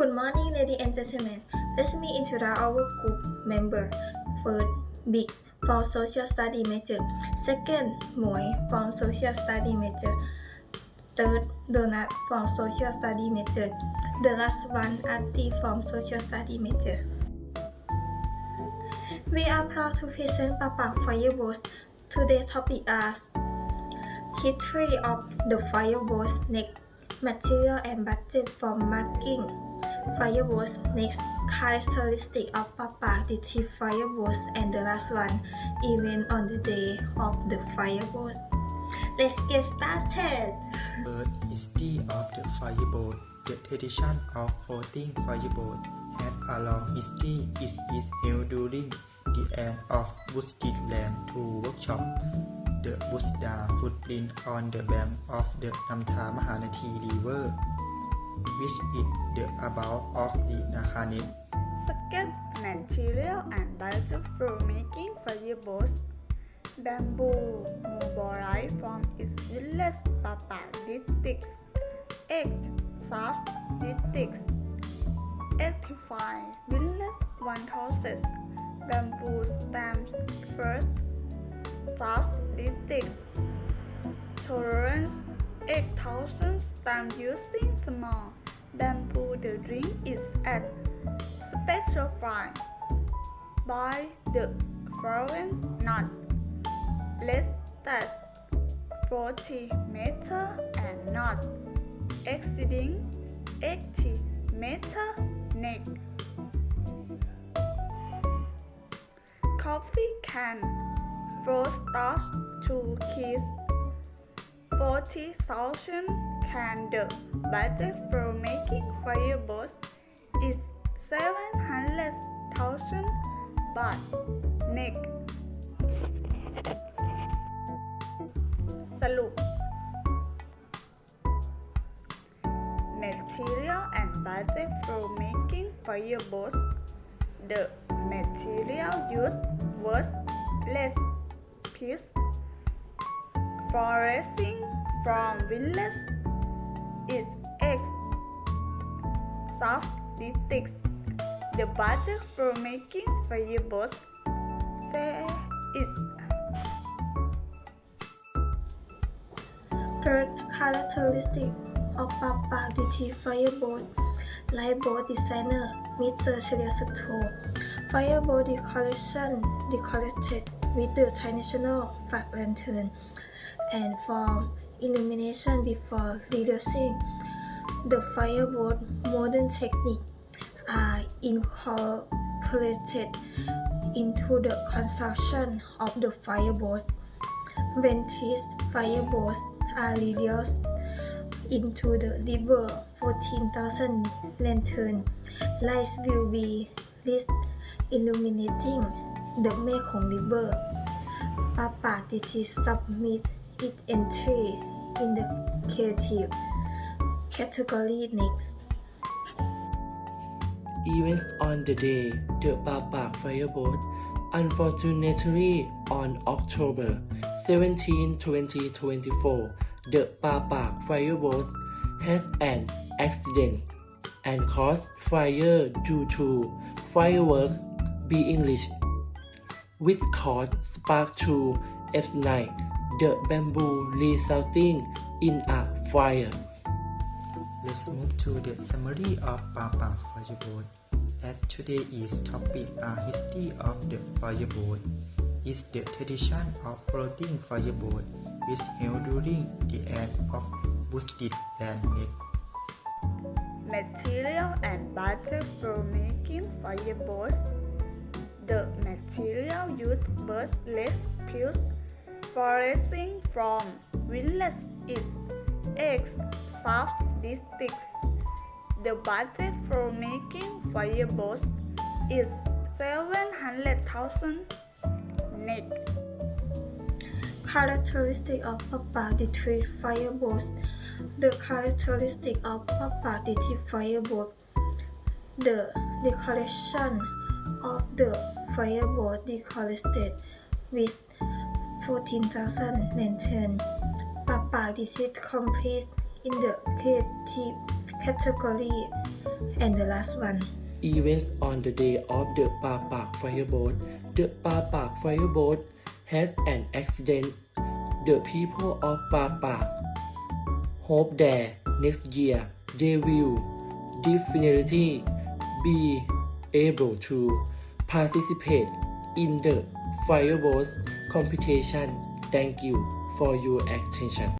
Good morning, ladies and gentlemen. Let me introduce our group member. First, Big from Social Study major. Second, Moy from Social Study major. Third, Donut from Social Study major. The last one, Ati from Social Study major. We are proud to present Papa Fireballs. Today's topic is History of the Fireballs Next Material and budget for marking Fireballs Next Characteristic of Papa the three fireballs and the last one even on the day of the fireballs Let's get started Bird history of the fireboat. The tradition of floating fireboat had a long history. It is held during the end of Buddhist land to workshop the Buddha footprint on the bank of the Namcha Mahanati River, which is the above of the Nakhanet. Sketch material and budget for making fireballs. Bamboo mobilized from its village papa districts. Eight South districts. 85 village one houses. Bamboo stamps first. South districts. Tolerance 8,000 stamps using small bamboo. The ring is as specified by the following knots. Let's test 40 meter and not exceeding 80 meter neck. Coffee can first start to kiss 40,000 can the budget for making fireballs is 700,000 baht neck สรุป Material and budget for making fireballs The material used was less peas Foraging from village Soft districts The butter for making fireballs is Third characteristic of Papa the three fireballs Lightboard designer Mr. Chelsesto Fireball decoration decorated with the traditional flag lantern. And form illumination before releasing the fireball modern technique are incorporated into the construction of the fireballs. When these fireballs are released into the river, 14,000 lantern lights will be lit illuminating the Mekong River. Papa Titi submit its entry in the creative category next. Events on the day the Papa Fireboat. Unfortunately, on October 17, 2024, the Papa Fireboat has an accident and caused fire due to fireworks being lit, which caused spark to ignite the bamboo resulting in a fire. Let's move to the summary of Papa Fireboat. As today is topic a history of the fireboat. Is the tradition of floating fireboat which held during the end of Buddhist landmark. material and budget for making fireballs. The material used was less peels. Foraging from village is eggs, Districts. The budget for making fireballs is 700,000 neck. Characteristic of Papa the three fireballs. The characteristic of Papa the three fireballs. The decoration of the fireball decorated with 14,000 lanterns. Papa this is complete in the creative category. And the last one. Events on the day of the Papak fireboat. The Papak fireboat has an accident. The people of Papak hope that next year they will definitely be able to participate in the fireboat competition. Thank you for your attention.